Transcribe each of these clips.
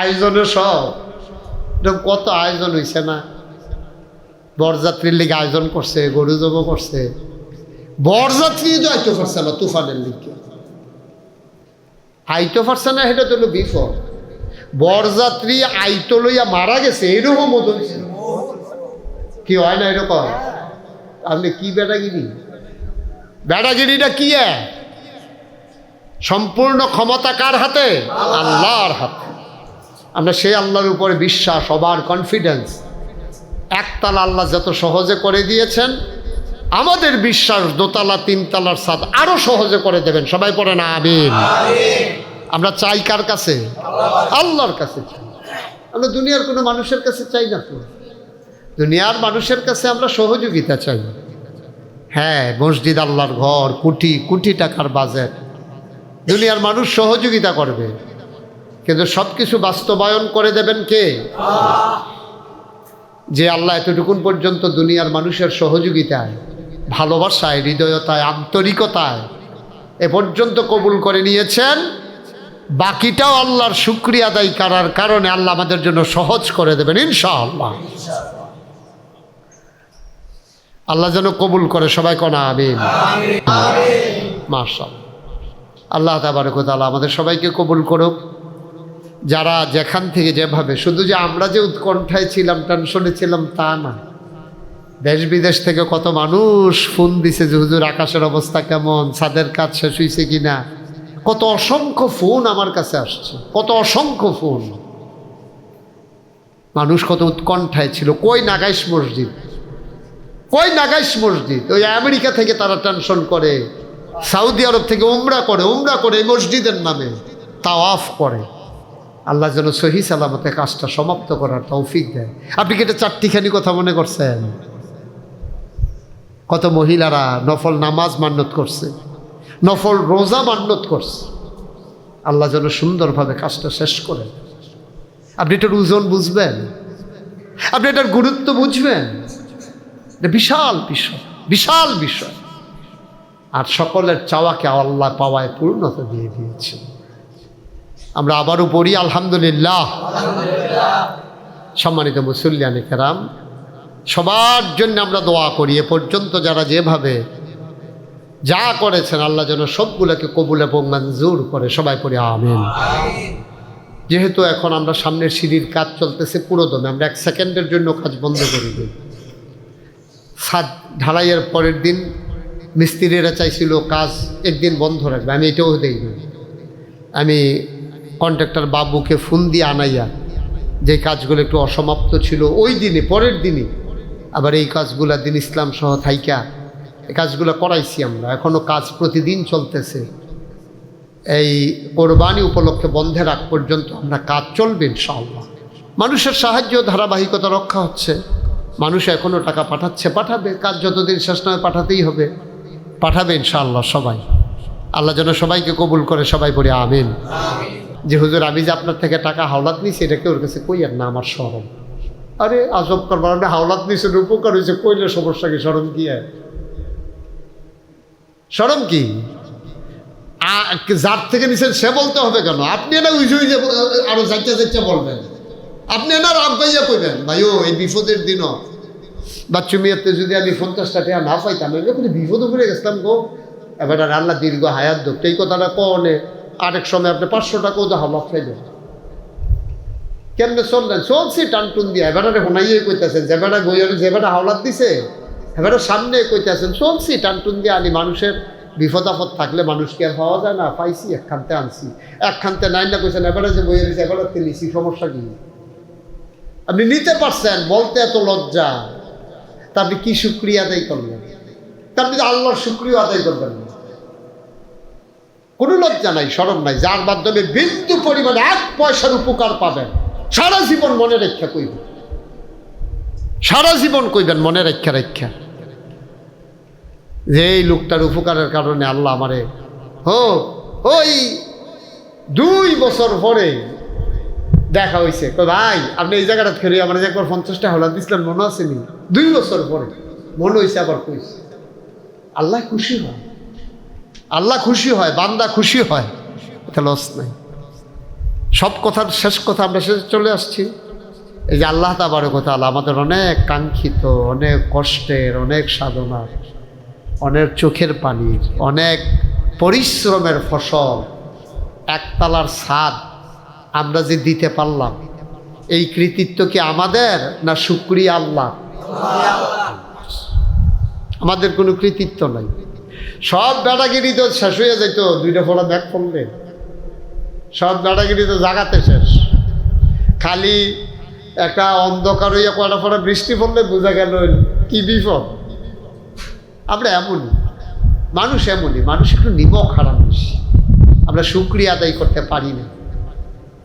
আয়োজনে সব। কত আয়োজন হয়েছে না? বরযাত্রীর লিগে আয়োজন করছে, গরু জব করছে। বরযাত্রী যাইতে পারছে না তুফানের লিগে। আইতে পারছে না, সেটা তো বিপদ। বরযাত্রী আইতো লইয়া মারা গেছে, এরকম। কি হয় না এরকম? আপনি কি বেটাগিরি বেটাগিরিটা কি? সম্পূর্ণ ক্ষমতা কার হাতে? আল্লাহর হাতে। আমরা সেই আল্লাহর উপরে বিশ্বাস সবার কনফিডেন্স একতালা আল্লাহ যত সহজে করে দিয়েছেন, আমাদের বিশ্বাস দোতলা, তিনতলার সাদ আরও সহজে করে দেবেন। সবাই পড়ে না, আমিন। আমরা চাই কার কাছে? আল্লাহর কাছে চাই। আমরা দুনিয়ার কোনো মানুষের কাছে চাই না তো। দুনিয়ার মানুষের কাছে আমরা সহযোগিতা চাই। হ্যাঁ মসজিদ, আল্লাহর ঘর, কোটি কোটি টাকার বাজেট। দুনিয়ার মানুষ সহযোগিতা করবে। কিন্তু সব কিছু বাস্তবায়ন করে দেবেন কে? যে আল্লাহ এতটুকুন পর্যন্ত দুনিয়ার মানুষের সহযোগিতায় ভালোবাসায় হৃদয়তায় আন্তরিকতায় এ পর্যন্ত কবুল করে নিয়েছেন। বাকিটাও আল্লাহর শুক্রিয়া আদায় করার কারণে আল্লাহ আমাদের জন্য সহজ করে দেবেন ইনশাআল্লাহ। আল্লাহ যেন কবুল করে সবাই কনা আমিন। মার্শাল আল্লাহ তাবারকতালা আমাদের সবাইকে কবুল করুক। যারা যেখান থেকে যেভাবে, শুধু যে আমরা যে উৎকণ্ঠায় ছিলাম টেনশনে ছিলাম, তা না। দেশ বিদেশ থেকে কত মানুষ ফোন দিছে যে, হুজুর, আকাশের অবস্থা কেমন? ছাদের কাজ শেষ হয়েছে কিনা? কত অসংখ্য ফোন আমার কাছে আসছে, কত অসংখ্য ফোন। মানুষ কত উৎকণ্ঠায় ছিল। কই নাগাইশ মসজিদ? কই নাগাইশ মসজিদ? ওই আমেরিকা থেকে তারা টেনশন করে সৌদি আরব থেকে উমরা করে উমরা করে মসজিদের নামে, তাওয়াফ করে। আল্লাহ যেন সহি সালামতে কাজটা সমাপ্ত করার তৌফিক দেয়। আপনি কি এটা চারটিখানি কথা মনে করছেন? কত মহিলারা নফল নামাজ মান্যত করছে, নফল রোজা মান্যত করছে। আল্লাহ যেন সুন্দরভাবে কাজটা শেষ করেন আপনি এটার ওজন বুঝবেন? আপনি এটার গুরুত্ব বুঝবেন? বিশাল বিষয় বিশাল বিষয়। আর সকলের চাওয়াকে আল্লাহ পাওয়ায় পূর্ণতা দিয়ে দিয়েছে আমরা আবারও পড়ি, আলহামদুলিল্লাহ। সম্মানিত মুসল্লিয়ানি কেরাম, সবার জন্য আমরা দোয়া করি। এ পর্যন্ত যারা যেভাবে যা করেছেন, আল্লাহ যেন সবগুলোকে কবুল এবং মঞ্জুর করে। সবাই পড়ি, আমিন। যেহেতু এখন আমরা সামনের সিঁড়ির কাজ চলতেছে পুরো দমে আমরা এক সেকেন্ডের জন্য কাজ বন্ধ করে দিই। সাত ঢালাইয়ের পরের দিন মিস্ত্রিরা চাইছিল কাজ একদিন বন্ধ রাখবে। আমি এটাও দেই আমি কন্ট্রাক্টর বাবুকে ফোন দিয়ে আনাইয়া যে কাজগুলো একটু অসমাপ্ত ছিল, ওই দিনে, পরের দিনে আবার এই কাজগুলো দিন ইসলাম সহ থাইকা এই কাজগুলো করাইছি আমরা। এখনও কাজ প্রতিদিন চলতেছে। এই কোরবানি উপলক্ষে বন্ধের আগ পর্যন্ত আমরা কাজ চলবে ইনশাআল্লাহ। মানুষের সাহায্য ধারাবাহিকতা রক্ষা হচ্ছে। মানুষ এখনও টাকা পাঠাচ্ছে, পাঠাবে। কাজ যতদিন শেষ নয় পাঠাতেই হবে। পাঠাবে ইনশাআল্লাহ সবাই। আল্লাহ যেন সবাইকে কবুল করে, সবাই পড়ে আমিন। যে, হুজুর, আমি যে আপনার থেকে টাকা হাওলাত নিছি এটাকে ওর কাছে কই? আর না, আমার সরম আরে, আজব করবার না হাওলাত নিছে উপকার হয়েছে, কইলে সমস্যা কি? সরম কি আর? সরম কি? যার থেকে নিছেন, সে বলতে হবে কেন? আপনি না উইজে উইজে আরও যাইতে যাইতে বলবেন। আপনি না রাগ পাইয়া কইবেন, ভাইও, এই বিপদের দিনও। বাচ্চু মেয়েতে যদি আমি পঞ্চাশটা টাকা না পাইতাম আমি যখন বিপদ উপরে গেছিলাম গো। এবার আল্লাহ দীর্ঘ হায়াত দোক এই কথাটা কনে আরেক সময় আপনি পাঁচশো টাকাও তো হাওলা খাইলেন কেমনে চললেন? চলছি টানটুন দিয়ে। এবারে হোনাইয়ে কইতেছেন যে বেটা গইয়ারে বেটা হাওলাত দিছে, এবারে সামনে কইতেছেন, চলছি টানটুন দিয়ে আনি মানুষের বিপদ আপদ থাকলে মানুষকে আর পাওয়া যায় না। পাইছি একখানতে আনছি। একখানতে নাই না কইছেন, এবারে যে বইয়ে রয়েছে এবারে নিছি, সমস্যা কি? আপনি নিতে পারছেন, বলতে এত লজ্জা। তা আপনি কি শুক্রিয়া আদায় করলেন? তা আপনি আল্লাহর শুক্রিয়া আদায় করবেন না। কোনো লজ্জা নাই সরম নাই, যার মাধ্যমে বিন্দু পরিমাণে এক পয়সার উপকার পাবেন। সারা জীবন মনে রক্ষা কইবেন। সারা জীবন কইবেন মনে রক্ষা রক্ষা যে এই লোকটার উপকারের কারণে আল্লাহ আমারে হো ওই দুই বছর পরে দেখা হয়েছে ভাই, আপনি এই জায়গাটা ফেরি আমার যে একবার পঞ্চাশটা হলা দিছিলেন, মনে আসেনি দুই বছর পরে। মনে হয়েছে আবার কইছে। আল্লাহ খুশি হয়। আল্লাহ খুশি হয়, বান্দা খুশি হয়, এটা লস নাই। সব কথার শেষ কথা আমরা শেষে চলে আসছি। এই যে আল্লাহ তাবার কথা আল্লাহ আমাদের অনেক কাঙ্ক্ষিত, অনেক কষ্টের, অনেক সাধনার অনেক চোখের পানির অনেক পরিশ্রমের ফসল, একতলার স্বাদ আমরা যে দিতে পারলাম, এই কৃতিত্ব কি আমাদের না শুক্রিয়া আল্লাহ? আমাদের কোনো কৃতিত্ব নাই। সব বেড়াগিরি তো শেষ হয়ে যেত দুইটা ফোড়া ব্যাগ করলে সব বেড়াগিরি তো জাগাতে শেষ। খালি একটা অন্ধকার হইয়া কয়টা ফোড়া বৃষ্টি পড়লে বোঝা গেল কি বিপদ। আমরা এমনই। মানুষ এমনই। মানুষ একটু নিমক হারাম বেশি। আমরা শুক্রিয়া আদায় করতে পারি না।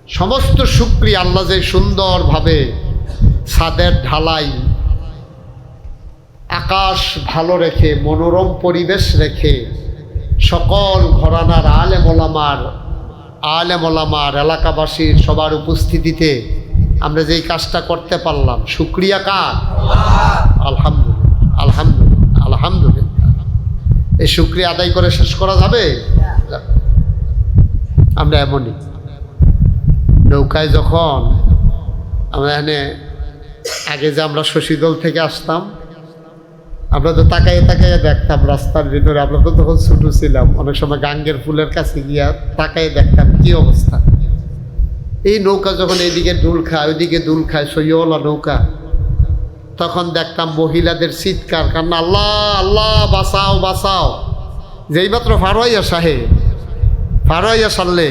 সমস্ত শুক্রিয়া আল্লাহ যে সুন্দরভাবে ছাদের ঢালাই আকাশ ভালো রেখে, মনোরম পরিবেশ রেখে, সকল ঘরানার আলে মোলামার আলে মোলামার এলাকাবাসীর সবার উপস্থিতিতে আমরা যেই কাজটা করতে পারলাম, শুক্রিয়া কার আলহামদুলিল্লাহ আলহামদুলিল্লাহ আলহামদুলিল্লাহ। এই শুক্রিয়া আদায় করে শেষ করা যাবে? আমরা এমনই। নৌকায় যখন আমরা এখানে, আগে যে আমরা শশীদল থেকে আসতাম আমরা তো তাকাইয়ে তাকাইয়ে দেখতাম রাস্তার ভিতরে আমরা তো তখন ছোটো ছিলাম। অনেক সময় গাঙ্গের ফুলের কাছে গিয়া তাকাইয়ে দেখতাম কি অবস্থা। এই নৌকা যখন এইদিকে দুল খায় ওইদিকে দুল খায় সইওয়ালা নৌকা। তখন দেখতাম মহিলাদের চিৎকার কারণ আল্লাহ আল্লাহ বাঁচাও বাঁচাও। যেই মাত্র ফারোয়াইয়া সাহে ফারোয়াইয়া সারলে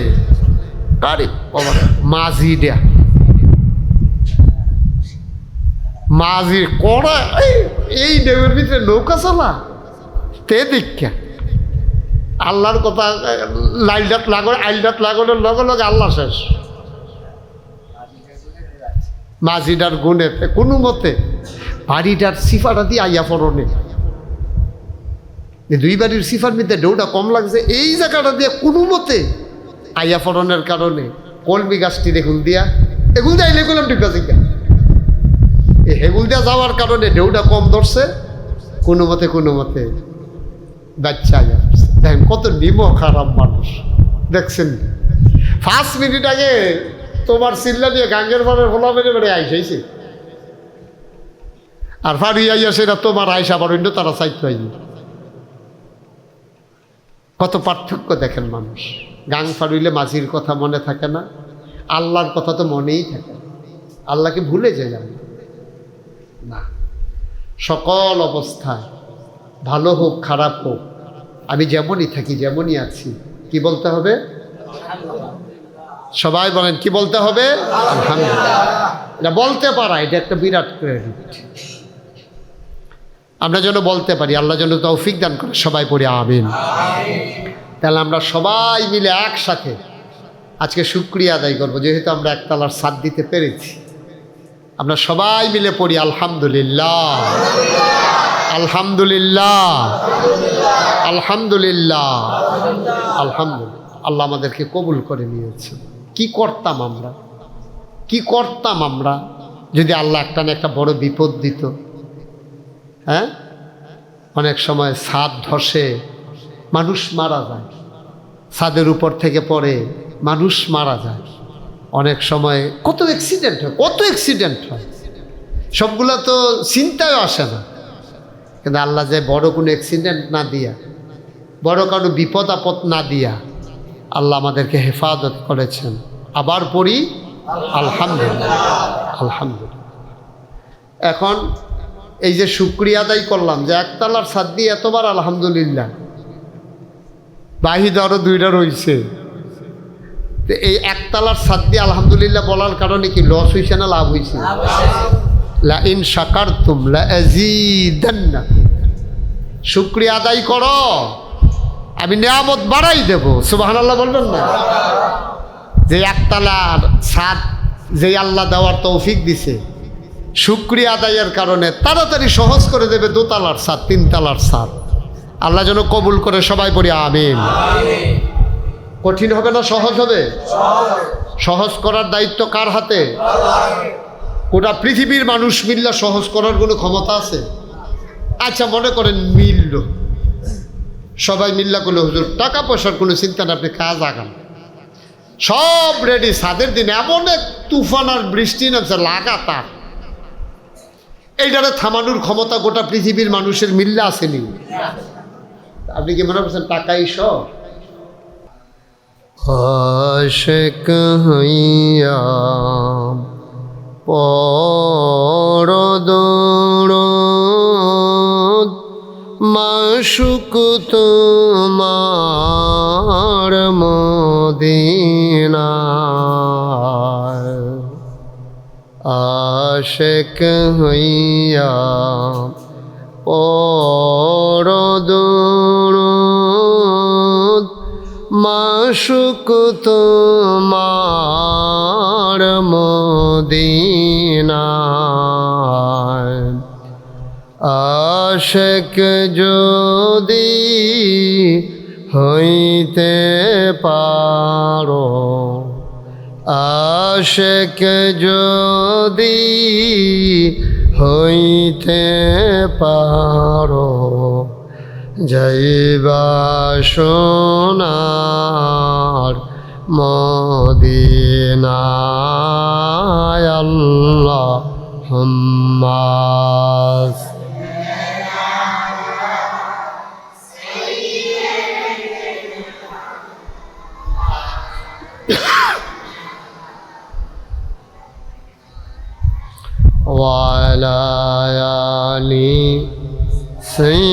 গাড়ি মাঝি দেয়া। মাঝি কড়া, এই- ডেমের ভিতরে নৌকা চালা, তে দীক্ষা। আল্লাহর কথা লাইলডাত লাগো আইলডাত লাগানোর লগে লগে আল্লাহ শেষ। মাঝিটার গুণেতে, কোনো মতে, বাড়িটার সিফাটা দিয়ে আইয়া পড়নে। দুই বাড়ির সিফার মধ্যে ডৌটা কম লাগছে, এই জায়গাটা দিয়ে কোনো মতে আইয়া পড়নের কারণে কলমি গাছটি দেখুন দিয়া এগুল দিয়ে, আইলে গেলাম ডিপা জিজ্ঞা এই হেগুল দিয়া যাওয়ার কারণে ঢেউটা কম ধরছে, কোনো মতে কোনো মতে বাচ্চা। দেখেন কত নিম খারাপ মানুষ, দেখছেন? ফার্স্ট মিনিট আগে তোমার চিল্লা নিয়ে গাঙ্গের বারের ভোলা মেরে বেড়ে আইসাইছে আর ফাড়ি আইয়া সেটা তোমার আয়সা আবার অন্য তারা চাইতে হয়নি কত পার্থক্য দেখেন মানুষ। গাং ফাড়ুইলে মাঝির কথা মনে থাকে না, আল্লাহর কথা তো মনেই থাকে। আল্লাহকে ভুলে যে যান না। সকল অবস্থায় ভালো হোক, খারাপ হোক, আমি যেমনই থাকি, যেমনই আছি, কি বলতে হবে? সবাই বলেন, কি বলতে হবে? আলহামদুলিল্লাহ। এটা বলতে পারা, এটা একটা বিরাট ক্রেডিট আমরা যেন বলতে পারি, আল্লাহ যেন তৌফিক দান করে, সবাই পড়ে আমিন। তাহলে আমরা সবাই মিলে একসাথে আজকে শুক্রিয়া আদায় করব, যেহেতু আমরা একতলার সাথ দিতে পেরেছি। আমরা সবাই মিলে পড়ি আলহামদুলিল্লাহ। আলহামদুলিল্লাহ। আলহামদুলিল্লাহ। আলহামদুলিল্লাহ। আল্লাহ আমাদেরকে কবুল করে নিয়েছে। কি করতাম আমরা? কি করতাম আমরা যদি আল্লাহ একটা না একটা বড় বিপদ দিত? হ্যাঁ? অনেক সময় ছাদ ধসে মানুষ মারা যায়। ছাদের উপর থেকে পড়ে মানুষ মারা যায়। অনেক সময় কত অ্যাক্সিডেন্ট হয়, কত অ্যাক্সিডেন্ট হয়। সবগুলো তো চিন্তায় আসে না। কিন্তু আল্লাহ যে বড় কোনো অ্যাক্সিডেন্ট না দিয়া, বড় কোনো বিপদ আপদ না দিয়া আল্লাহ আমাদেরকে হেফাজত করেছেন। আবার পড়ি, আলহামদুলিল্লাহ আলহামদুলিল্লাহ। এখন এই যে শুক্রিয়া আদায় করলাম যে একতলার সাদ দিয়ে এতবার আলহামদুলিল্লাহ। বাহিদ আরও দুইটা রয়েছে। তো এই একতলার সাদ দিয়ে আলহামদুলিল্লাহ বলার কারণে কি লস হয়েছে না লাভ হয়েছে লা ইন শাকার তুম লা শুক্রিয়া আদায় করো আমি নিয়ামত বাড়াই দেবো। সুবাহান আল্লাহ বলবেন না? যে একতলার সাদ যে আল্লাহ দেওয়ার তৌফিক দিছে শুক্রিয়া আদায়ের কারণে তাড়াতাড়ি সহজ করে দেবে দোতলার সাদ তিনতলার সাদ আল্লাহ যেন কবুল করে সবাই পড়ি আমিন। কঠিন হবে না সহজ হবে? সহজ। করার দায়িত্ব কার হাতে? গোটা পৃথিবীর মানুষ মিল্লা সহজ করার কোনো ক্ষমতা আছে? আচ্ছা মনে করেন মিলল। সবাই মিল্লা করলে হুজুর টাকা পয়সার কোনো চিন্তা না আপনি কাজ আগান। সব রেডি সাদের দিন এমন এক তুফান আর বৃষ্টি নামছে লাগাতার। এইটারে থামানোর ক্ষমতা গোটা পৃথিবীর মানুষের মিল্লে আসেনি। আপনি কি মনে করছেন টাকাই সব? আশেক হইয়া পরদৌড় মাসুক তোমার মদিনার আশেক হইয়া পরদৌড় মাসুক তোমার মদিনার আশেক যদি হইতে পারো আশেক যদি হইতে পারো যাইবা সোনার মদিনায় আল্লাহ হাম্মাস وعلى آل سيدنا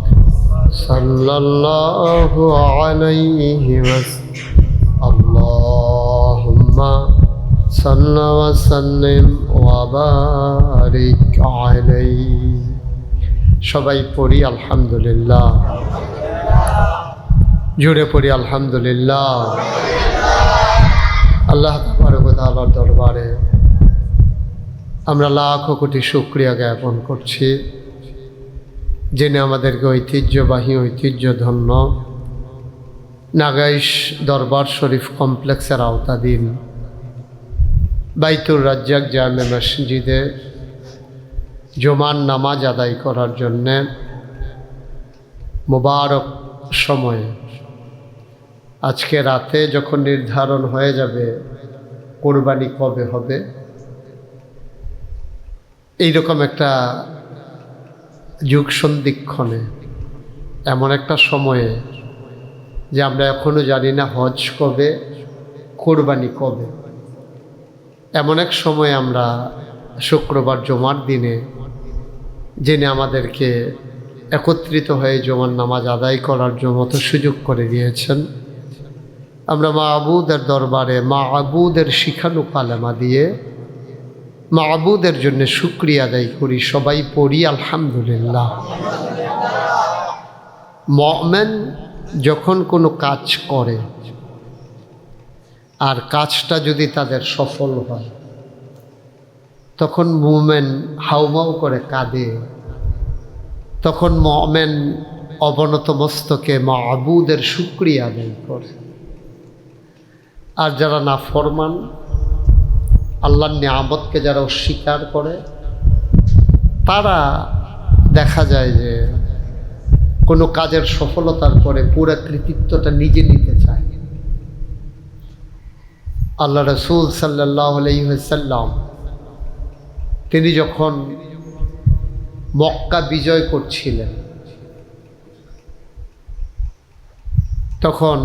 صلى الله عليه وسلم اللهم صل وسلم وبارك عليه সবাই পড়ি আলহামদুলিল্লাহ জুড়ে পড়ি আলহামদুলিল্লাহ আল্লাহ তাআলার দরবারে আমরা লাখো কোটি শুক্রিয়া জ্ঞাপন করছি জেনে আমাদেরকে ঐতিহ্যবাহী, ঐতিহ্যধন্য নাগাইশ দরবার শরীফ কমপ্লেক্সের আওতাধীন বাইতুর রাজ্জাক জামে মসজিদে জমান নামাজ আদায় করার জন্যে মোবারক সময়ে। আজকে রাতে যখন নির্ধারণ হয়ে যাবে কোরবানি কবে হবে, এইরকম একটা যুগ সন্ধিক্ষণে এমন একটা সময়ে যে আমরা এখনও জানি না হজ কবে, কোরবানি কবে। এমন এক সময় আমরা শুক্রবার জমার দিনে জেনে আমাদেরকে একত্রিত হয়ে জমার নামাজ আদায় করার জন্য মতো সুযোগ করে দিয়েছেন, আমরা মা আবুদের দরবারে মা আবুদের শিখানু কালেমা দিয়ে মা আবুদের জন্য শুক্রিয়া আদায় করি, সবাই পড়ি, আলহামদুলিল্লাহ। মমেন যখন কোনো কাজ করে, আর কাজটা যদি তাদের সফল হয়, তখন মুমেন হাউমাউ করে কাঁদে। তখন মমেন অবনত মস্তকে মা আবুদের শুক্রিয়া আদায় করে। আর যারা না ফরমান আল্লাহর নিয়ামতকে যারা অস্বীকার করে, তারা দেখা যায় যে কোনো কাজের সফলতার পরে পুরো কৃতিত্বটা নিজে নিতে চায়। আল্লাহ রসুল সাল্লাহ আলহিহাল্লাম তিনি যখন মক্কা বিজয় করছিলেন, তখন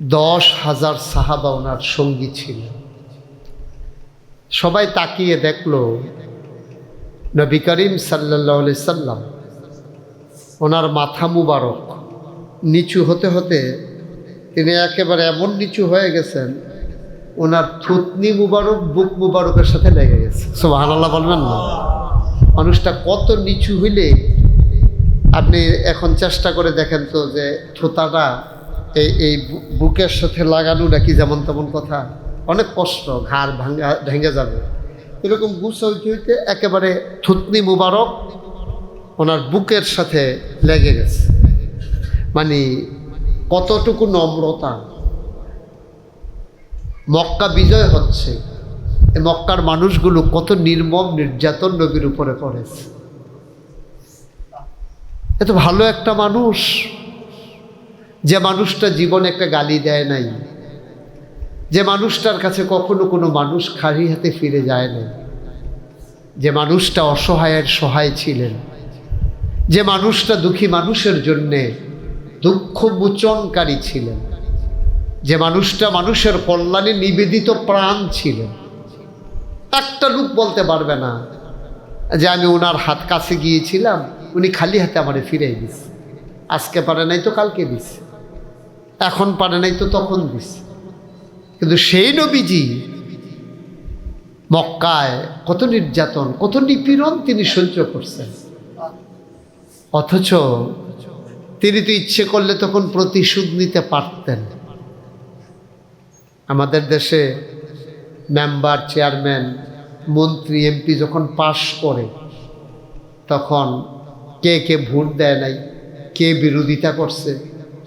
দশ হাজার সাহাবা ওনার সঙ্গী ছিল। সবাই তাকিয়ে দেখল নবী করিম সাল্লাহ সাল্লাম ওনার মাথা মুবারক। নিচু হতে হতে তিনি একেবারে এমন নিচু হয়ে গেছেন, ওনার থুতনি মুবারক, বুক মুবারকের সাথে লেগে গেছে। সোহান আল্লাহ বলবেন না। মানুষটা কত নিচু হইলে আপনি এখন চেষ্টা করে দেখেন তো যে থোতাটা এই এই বুকের সাথে লাগানো নাকি যেমন তেমন কথা। অনেক কষ্ট, ঘাড় ভাঙ্গা ভেঙে যাবে। এরকম গুছ হইতে একেবারে থুতনি মুবারক ওনার বুকের সাথে লেগে গেছে। মানে কতটুকু নম্রতা। মক্কা বিজয় হচ্ছে। মক্কার মানুষগুলো কত নির্মম, নির্যাতন নবীর উপরে করেছে এত ভালো একটা মানুষ। যে মানুষটা জীবনে একটা গালি দেয় নাই, যে মানুষটার কাছে কখনো কোনো মানুষ খালি হাতে ফিরে যায় নাই, যে মানুষটা অসহায়ের সহায় ছিলেন, যে মানুষটা দুঃখী মানুষের জন্যে দুঃখ মোচনকারী ছিলেন, যে মানুষটা মানুষের কল্যাণে নিবেদিত প্রাণ ছিলেন। একটা লোক বলতে পারবে না যে আমি ওনার হাত কাছে গিয়েছিলাম, উনি খালি হাতে আমারে ফিরে দিস আজকে পারে নাই তো কালকে দিস এখন পারে নাই তো তখন দিস কিন্তু সেই নবীজি মক্কায় কত নির্যাতন, কত নিপীড়ন তিনি সহ্য করছেন। অথচ তিনি তো ইচ্ছে করলে তখন প্রতিশোধ নিতে পারতেন। আমাদের দেশে মেম্বার, চেয়ারম্যান, মন্ত্রী, এমপি যখন পাশ করে, তখন কে কে ভোট দেয় নাই, কে বিরোধিতা করছে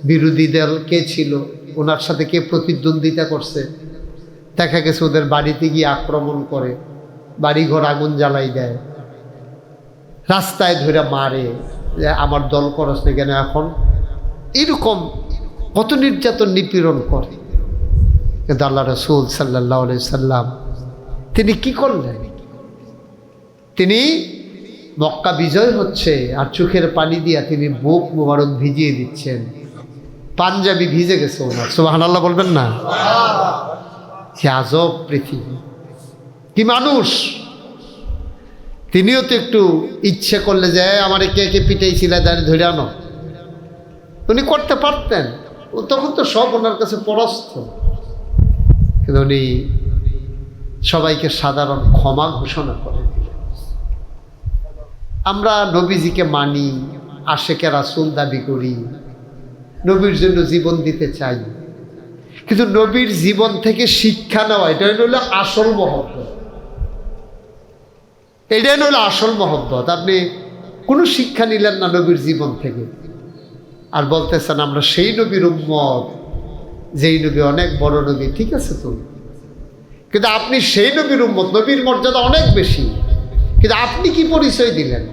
বিরোধী দল কে ছিল? ওনার সাথে কে প্রতিদ্বন্দ্বিতা করছে? দেখা গেছে ওদের বাড়িতে গিয়ে আক্রমণ করে, বাড়িঘর আগুন জ্বালাই দেয়। রাস্তায় ধরে মারে, যে আমার দল করস না কেন এখন? এরকম কত নির্যাতন নিপীড়ন করে। কিন্তু আল্লাহ রসুল সাল্লাহ সাল্লাম তিনি কি করলেন? তিনি মক্কা বিজয় হচ্ছে আর চোখের পানি দিয়া তিনি বুক মুবারক ভিজিয়ে দিচ্ছেন। পাঞ্জাবি ভিজে গেছে ওনার। সুবাহান আল্লাহ বলবেন না? আজব পৃথিবী। কি মানুষ। তিনিও তো একটু ইচ্ছে করলে যে "এই, আমারে কে কে পিটাইছিল দাঁড়ি ধরে আনো। উনি করতে পারতেন। ও তখন তো সব ওনার কাছে পরস্থ কিন্তু উনি সবাইকে সাধারণ ক্ষমা ঘোষণা করে দিলেন। আমরা নবীজিকে মানি আশেকে রাসুল দাবি করি। নবীর জন্য জীবন দিতে চাই। কিন্তু নবীর জীবন থেকে শিক্ষা নেওয়া এটা হলো আসল মহব্বত। এটাই হলো আসল মহব্বত। আপনি কোনো শিক্ষা নিলেন না নবীর জীবন থেকে। আর বলতেছেন, আমরা সেই নবীর উম্মত, যেই নবী অনেক বড় নবী। ঠিক আছে তো? কিন্তু আপনি সেই নবীর উম্মত, নবীর মর্যাদা অনেক বেশি। কিন্তু আপনি কি পরিচয় দিলেন?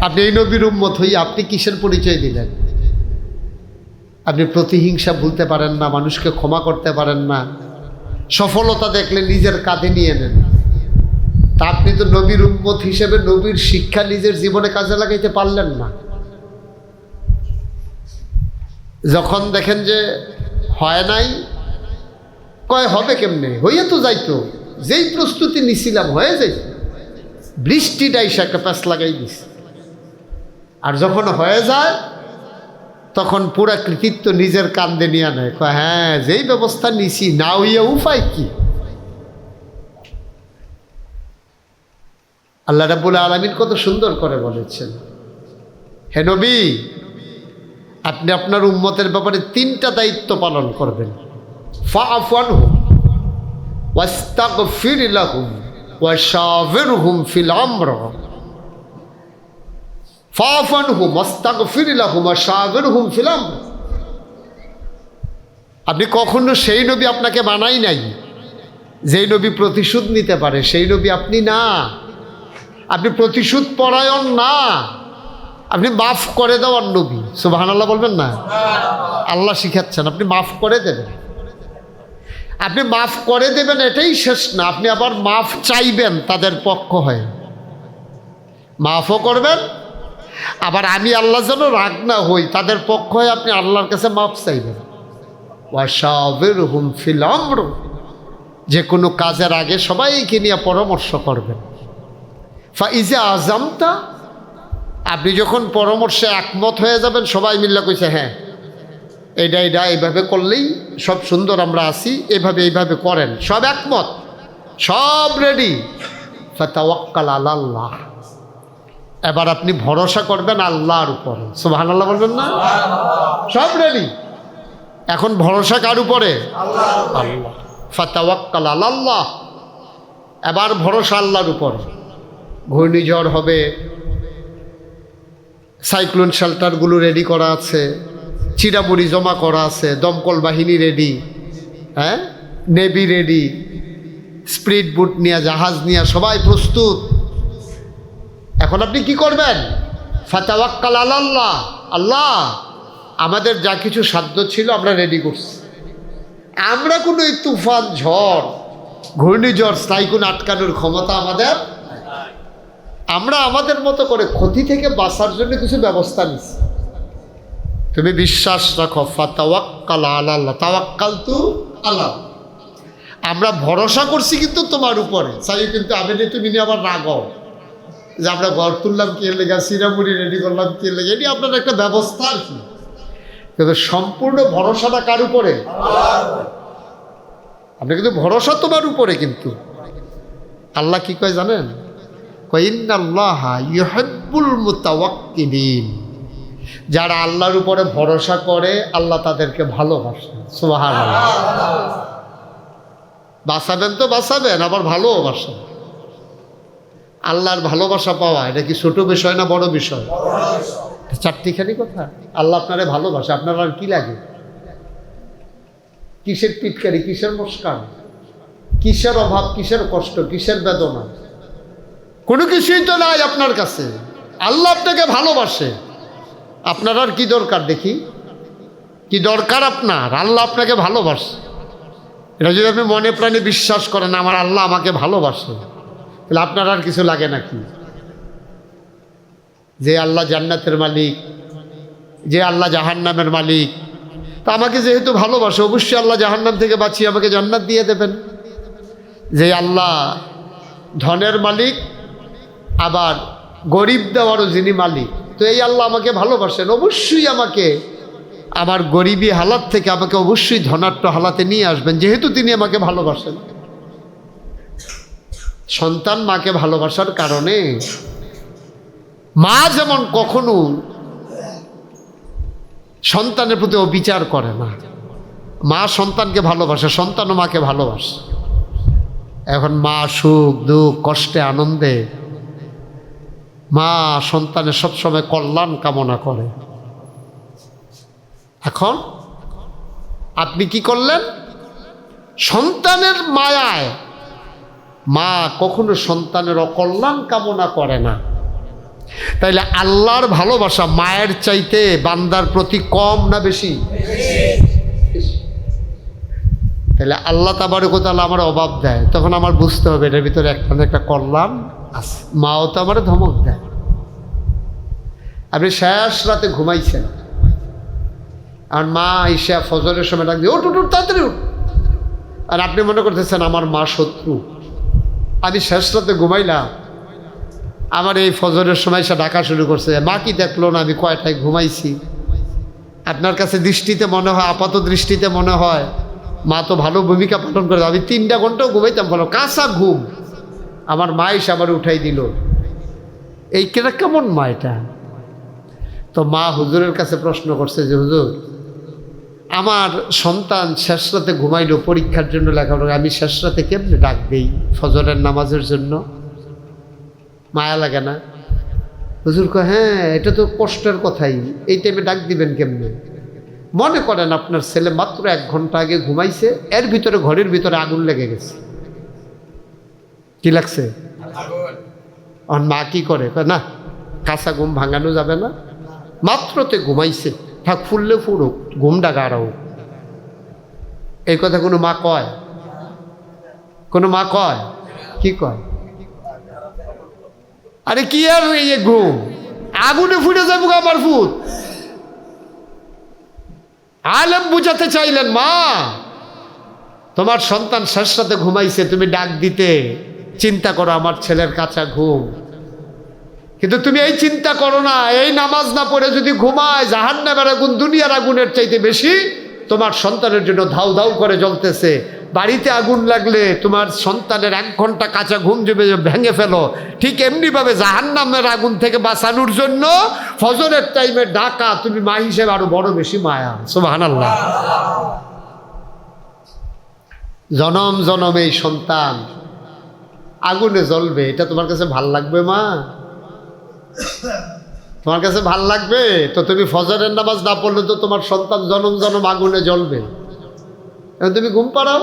আপনি এই নবীর উম্মত হই আপনি কিসের পরিচয় দিলেন? আপনি প্রতিহিংসা ভুলতে পারেন না, মানুষকে ক্ষমা করতে পারেন না। সফলতা দেখলে নিজের কাঁধে নিয়ে নেন। তা আপনি তো নবীর উম্মত হিসেবে নবীর শিক্ষা নিজের জীবনে কাজে লাগাইতে পারলেন না। যখন দেখেন যে হয় নাই, কয় হবে কেমনে? হইয়া তো যাইতো। যেই প্রস্তুতি নিছিলাম, হয়ে যাইত। বৃষ্টিটাই সে একটা প্যাঁচ লাগাই দিস আর যখন হয়ে যায় তখন পুরা কৃতিত্ব নিজের কান্দে নিয়ে নেয়। হ্যাঁ যেই ব্যবস্থা নিছি, না হইয়া উপায় কি? আল্লাহ রাবুল আলমিন কত সুন্দর করে বলেছেন। হে নবী, আপনি আপনার উম্মতের ব্যাপারে তিনটা দায়িত্ব পালন করবেন। ফাফান হুম ওয়াস্তাগফির লাহুম ওয়াশাবিরহুম ফিল আমর। হুম আমর। আপনি কখনো সেই নবী আপনাকে বানাই নাই? যেই নবী প্রতিশোধ নিতে পারে, সেই নবী আপনি না। আপনি প্রতিশোধ পরায়ণ না। আপনি মাফ করে দেওয়ার নবী। সুবাহান আল্লাহ বলবেন না? আল্লাহ শিখাচ্ছেন, আপনি মাফ করে দেবেন। আপনি মাফ করে দেবেন এটাই শেষ না, আপনি আবার মাফ চাইবেন তাদের পক্ষ হয়ে। মাফও করবেন আবার আমি আল্লাহ যেন রাগ না হই, তাদের পক্ষ হয়ে আপনি আল্লাহর কাছে মাফ চাইবেন। ওয়াশাবির হুম ফিল যে কোনো কাজের আগে সবাইকে নিয়ে পরামর্শ করবেন। ফাইজে আজামতা আপনি যখন পরামর্শে একমত হয়ে যাবেন, সবাই মিল্লা কইছে হ্যাঁ এটা এইটা এইভাবে করলেই সব সুন্দর, আমরা আসি এভাবে এইভাবে করেন। সব একমত, সব রেডি। ফাতাওয়াক্কাল আল্লাহ এবার আপনি ভরসা করবেন আল্লাহর উপরে। সুবহান আল্লাহ বলবেন না? সব রেডি এখন ভরসা কার উপরে? আল্লাহ। ফাতাওয়াক্কাল আল্লাহ এবার ভরসা আল্লাহর উপর। ঘূর্ণিঝড় হবে। সাইক্লোন শেল্টারগুলো রেডি করা আছে। চিরামুড়ি জমা করা আছে। দমকল বাহিনী রেডি হ্যাঁ? নেভি রেডি স্প্রিড বুট নিয়ে জাহাজ নিয়ে সবাই প্রস্তুত। এখন আপনি কি করবেন? ফাতাওয়াক্কাল আল্লাহ আল্লাহ, আমাদের যা কিছু সাধ্য ছিল আমরা রেডি করছি। আমরা কোনো এই তুফান, ঝড়, ঘূর্ণিঝড় সাইকুন আটকানোর ক্ষমতা আমাদের আমরা আমাদের মতো করে ক্ষতি থেকে বাঁচার জন্য কিছু ব্যবস্থা নিচ্ছি তুমি বিশ্বাস রাখো, ফাতাওয়াক্কাল আল্লাহ তাওয়াক্কাল তু আল্লাহ আমরা ভরসা করছি কিন্তু তোমার উপরে। চাই কিন্তু আমি তুমি আবার রাগ যে আমরা ঘর তুললাম কে লেগা? সিরামুড়ি রেডি করলাম কে লেগে? এটি আপনার একটা ব্যবস্থা আর কি। কিন্তু সম্পূর্ণ ভরসাটা কার উপরে? আপনি কিন্তু ভরসা তোমার উপরে কিন্তু। আল্লাহ কি কয় জানেন? যারা আল্লাহর উপরে ভরসা করে, আল্লাহ তাদেরকে ভালোবাসে। সুবহানাল্লাহ। বাঁচাবেন তো বাঁচাবেন, আবার ভালোবাসেন আল্লাহর ভালোবাসা পাওয়া, এটা কি ছোট বিষয় না বড় বিষয়? চারটিখানি কথা? আল্লাহ আপনারে ভালোবাসে, আপনার আর কি লাগে? কিসের পিটকারি, কিসের মুস্কান? কিসের অভাব, কিসের কষ্ট, কিসের বেদনা? কোনো কিছুই তো নাই আপনার কাছে। আল্লাহ আপনাকে ভালোবাসে। আপনার আর কি দরকার দেখি? কি দরকার আপনার? আল্লাহ আপনাকে ভালোবাসে। এটা যদি আপনি মনে প্রাণে বিশ্বাস করেন, আমার আল্লাহ আমাকে ভালোবাসে। তাহলে আপনার আর কিছু লাগে নাকি? যে আল্লাহ জান্নাতের মালিক, যে আল্লাহ জাহান্নামের মালিক। তা আমাকে যেহেতু ভালোবাসে, অবশ্যই আল্লাহ জাহান্নাম থেকে বাঁচিয়ে আমাকে জান্নাত দিয়ে দেবেন। যে আল্লাহ ধনের মালিক, আবার গরিব দেওয়ারও যিনি মালিক। তো এই আল্লাহ আমাকে ভালোবাসেন, অবশ্যই আমাকে, আমার গরিবী হালাত থেকে আমাকে অবশ্যই ধনাট্য হালাতে নিয়ে আসবেন, যেহেতু তিনি আমাকে ভালোবাসেন। সন্তান মাকে ভালোবাসার কারণে মা যেমন কখনো সন্তানের প্রতি অবিচার করে না, মা সন্তানকে ভালোবাসে, সন্তানও মাকে ভালোবাসে। এখন মা সুখ, দুঃখ, কষ্টে, আনন্দে, মা সন্তানের সবসময় কল্যাণ কামনা করে। এখন আপনি কি করলেন? সন্তানের মায়ায় মা কখনো সন্তানের অকল্যাণ কামনা করে না। তাইলে আল্লাহর ভালোবাসা মায়ের চাইতে বান্দার প্রতি কম না বেশি? তাহলে আল্লাহ তাবারকতাল আমার অভাব দেয় তখন আমার বুঝতে হবে এটার ভিতরে একটা একটা কল্যাণ আছে মাও তো আমার ধমক দেয়। আপনি শেষ রাতে ঘুমাইছেন। আর মা ঈশা ফজরের সময় ডাক দিয়ে উঠ উঠ, তাড়াতাড়ি উঠ। আর আপনি মনে করতেছেন আমার মা শত্রু। আমি শেষ রাতে ঘুমাইলাম। আমার এই ফজরের সময় সে ডাকা শুরু করছে, মা কি দেখল না? আমি কয়টায় ঘুমাইছি? আপনার কাছে দৃষ্টিতে মনে হয়, আপাত দৃষ্টিতে মনে হয়, মা তো ভালো ভূমিকা পালন করে আমি তিনটা ঘন্টাও ঘুমাইতাম ভালো, কাঁচা ঘুম। আমার মা এসে আবার উঠাই দিল। এই কেনা কেমন মা এটা? তো মা হুজুরের কাছে প্রশ্ন করছে যে, হুজুর আমার সন্তান শেষ রাতে ঘুমাইলো, পরীক্ষার জন্য লেখাপড়া আমি শেষ রাতে কেমনে ডাক দেই ফজরের নামাজের জন্য? মায়া লাগে না? হুজুর কয় হ্যাঁ এটা তো কষ্টের কথাই, এই টাইমে ডাক দিবেন কেমনে? মনে করেন আপনার ছেলে মাত্র এক ঘণ্টা আগে ঘুমাইছে, এর ভিতরে, ঘরের ভিতরে আগুন লেগে গেছে। কি লাগছে? মা কি করে? না, কাঁচা ঘুম ভাঙানো যাবে না। মাত্রতে ঘুমাইছে। থাক ফুললে ফুরুক, ঘুমটা গাড়াও এই কথা কোনো মা কয়? কোনো মা কয়? কি কয়? আরে কি আর এই ঘুম? আগুনে ফুটে যাব আমার ফুট। আলেম বুঝাতে চাইলেন, মা, তোমার সন্তান শেষ সাথে ঘুমাইছে, তুমি ডাক দিতে। চিন্তা করো, আমার ছেলের কাঁচা ঘুম। কিন্তু তুমি এই চিন্তা করো না, এই নামাজ না পড়ে যদি ঘুমায়, জাহান্নামের আগুন দুনিয়ার আগুনের চাইতে বেশি তোমার সন্তানের জন্য ধাউ ধাউ করে জ্বলতেছে। বাড়িতে আগুন লাগলে তোমার সন্তানের এক ঘণ্টা কাঁচা ঘুম জমে ভেঙে ফেলো। ঠিক এমনিভাবে জাহান্নামের আগুন থেকে বাঁচানোর জন্য ফজরের টাইমে ডাকা, তুমি মা হিসেবে আরও বড় বেশি মায়া। সুবাহান জনম জনম এই সন্তান, আগুনে জ্বলবে, এটা তোমার কাছে ভালো লাগবে মা? তোমার কাছে ভালো লাগবে? তো তুমি ফজরের নামাজ না পড়লে তো তোমার সন্তান জনম জনম আগুনে জ্বলবে। তুমি ঘুম পাড়াও।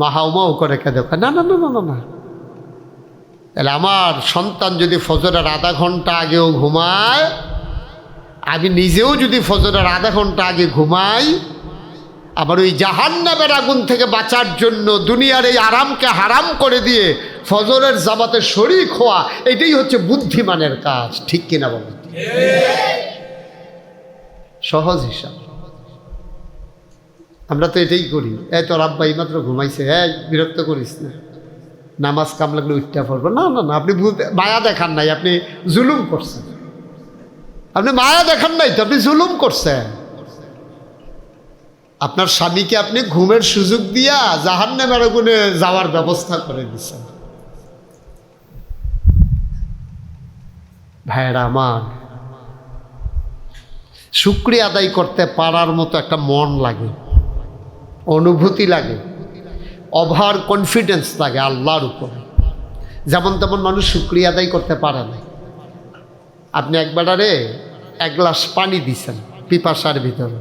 মা হাউমাও করে কে দেখো না না না না না না। তাহলে আমার সন্তান যদি ফজরের আধা ঘণ্টা আগেও ঘুমায়, আমি নিজেও যদি ফজরের আধা ঘণ্টা আগে ঘুমাই আবার ওই জাহান্নামের আগুন থেকে বাঁচার জন্য দুনিয়ার এই আরামকে হারাম করে দিয়ে ফজরের জামাতে শরিক হওয়া, এটাই হচ্ছে বুদ্ধিমানের কাজ, ঠিক কিনা বলেন সহজ হিসাব। আমরা তো এটাই করি। এই তোর মাত্র ঘুমাইছে হ্যাঁ বিরক্ত করিস না। নামাজ কাম লাগলে উঠতে পড়ব না না না, আপনি মায়া দেখান নাই, আপনি জুলুম করছেন। আপনি মায়া দেখান নাই তো, আপনি জুলুম করছেন। আপনার স্বামীকে আপনি ঘুমের সুযোগ দিয়া জাহান্নামের আগুনে যাওয়ার ব্যবস্থা করে দিচ্ছেন ভাইয়েরা আমার, শুক্রিয়া আদায় করতে পারার মতো একটা মন লাগে, অনুভূতি লাগে ওভার কনফিডেন্স লাগে আল্লাহর উপরে। যেমন তেমন মানুষ শুক্রিয়া আদায় করতে পারে না। আপনি একবারে এক গ্লাস পানি দিছেন পিপাসার ভিতরে।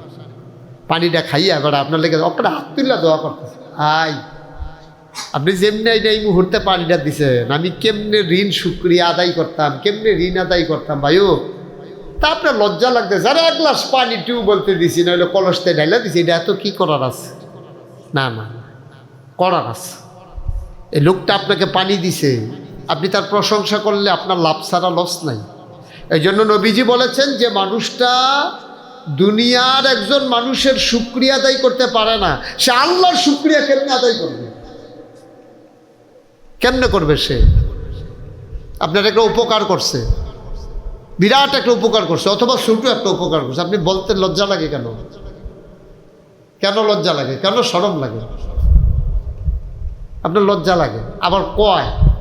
পানিটা খাইয়ে এবার আপনার লেগে আপনার হাত তুললা দোয়া করতেছে। আই আপনি যেমনি এইটা এই মুহূর্তে পানিটা দিছেন, আমি কেমনে ঋণ শুক্রিয়া আদায় করতাম, কেমনে ঋণ আদায় করতাম ভাইও? তা আপনার লজ্জা লাগতেছে আরে এক গ্লাস পানি টিউ বলতে দিছি নইলে কলসতে ঢাইলা দিছি, এটা এত কি করার আছে? না না করার আছে। এই লোকটা আপনাকে পানি দিছে, আপনি তার প্রশংসা করলে আপনার লাভ ছাড়া লস নাই। এই জন্য নবীজি বলেছেন যে মানুষটা দুনিয়ার একজন মানুষের শুক্রিয়া আদায় করতে পারে না, সে আল্লাহর শুক্রিয়া কেমনি আদায় করবে? কেমনে করবে সে? আপনার একটা উপকার করছে। বিরাট একটা উপকার করছে, অথবা ছোট একটা উপকার করছে। আপনি বলতে লজ্জা লাগে কেন? কেন লজ্জা লাগে? কেন সরম লাগে? আপনার লজ্জা লাগে? আবার কয়?